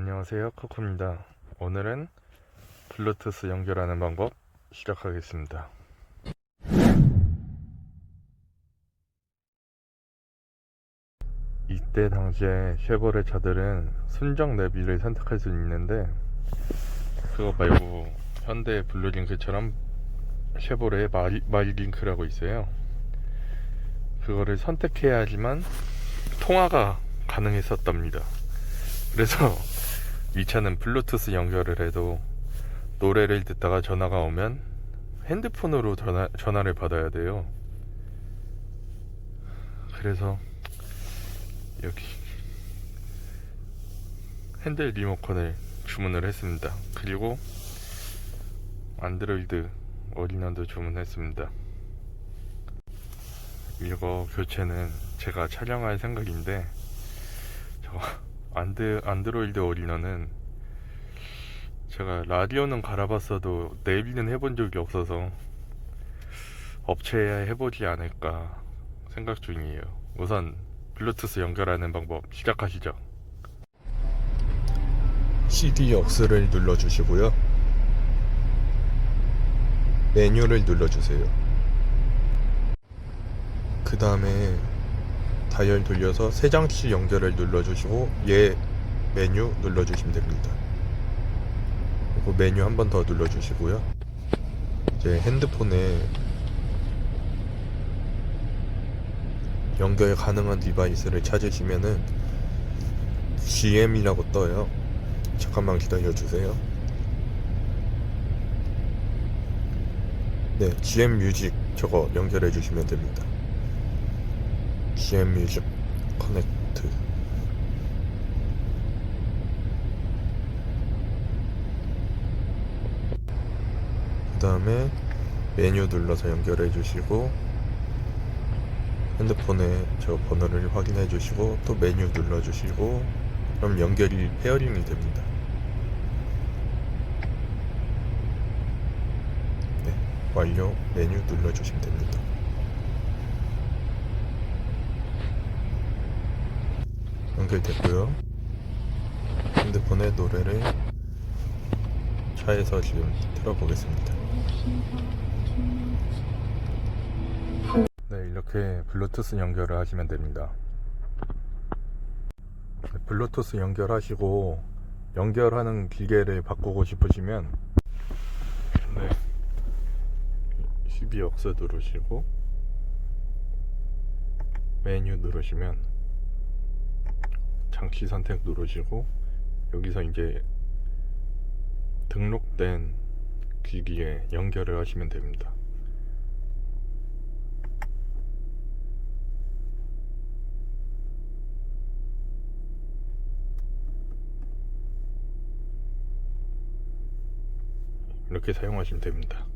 안녕하세요 코코입니다. 오늘은 블루투스 연결하는 방법 시작하겠습니다. 이때 당시에 쉐보레 차들은 순정 내비를 선택할 수 있는데 그거 말고 현대 블루링크처럼 쉐보레의 마리, 마리링크라고 있어요. 그거를 선택해야지만 통화가 가능했었답니다. 그래서 이 차는 블루투스 연결을 해도 노래를 듣다가 전화가 오면 핸드폰으로 전화, 전화를 받아야 돼요. 그래서 여기 핸들 리모컨을 주문을 했습니다. 그리고 안드로이드 어린이도 주문했습니다. 이거 교체는 제가 촬영할 생각인데 저 안드, 안드로이드 어린어는 제가 라디오는 갈아봤어도 내비는 해본 적이 없어서 업체에 해보지 않을까 생각 중이에요. 우선 블루투스 연결하는 방법 시작하시죠. CD 억스를 눌러주시고요. 메뉴를 눌러주세요. 그 다음에 다이얼 돌려서 세 장치 연결을 눌러주시고 얘 메뉴 눌러주시면 됩니다. 그리고 메뉴 한 번 더 눌러주시고요. 이제 핸드폰에 연결 가능한 디바이스를 찾으시면은 GM이라고 떠요. 잠깐만 기다려주세요. 네, GM 뮤직 저거 연결해 주시면 됩니다. GM 뮤직 커넥트. 그 다음에 메뉴 눌러서 연결해 주시고 핸드폰에 저 번호를 확인해 주시고 또 메뉴 눌러 주시고 그럼 연결이 페어링이 됩니다. 네, 완료. 메뉴 눌러 주시면 됩니다 연결됐고요. 핸드폰에 노래를 차에서 지금 틀어보겠습니다. 네, 이렇게 블루투스 연결을 하시면 됩니다. 네, 블루투스 연결하시고 연결하는 기계를 바꾸고 싶으시면 네, 12억스 누르시고 메뉴 누르시면 장치 선택 누르시고 여기서 이제 등록된 기기에 연결을 하시면 됩니다. 이렇게 사용하시면 됩니다.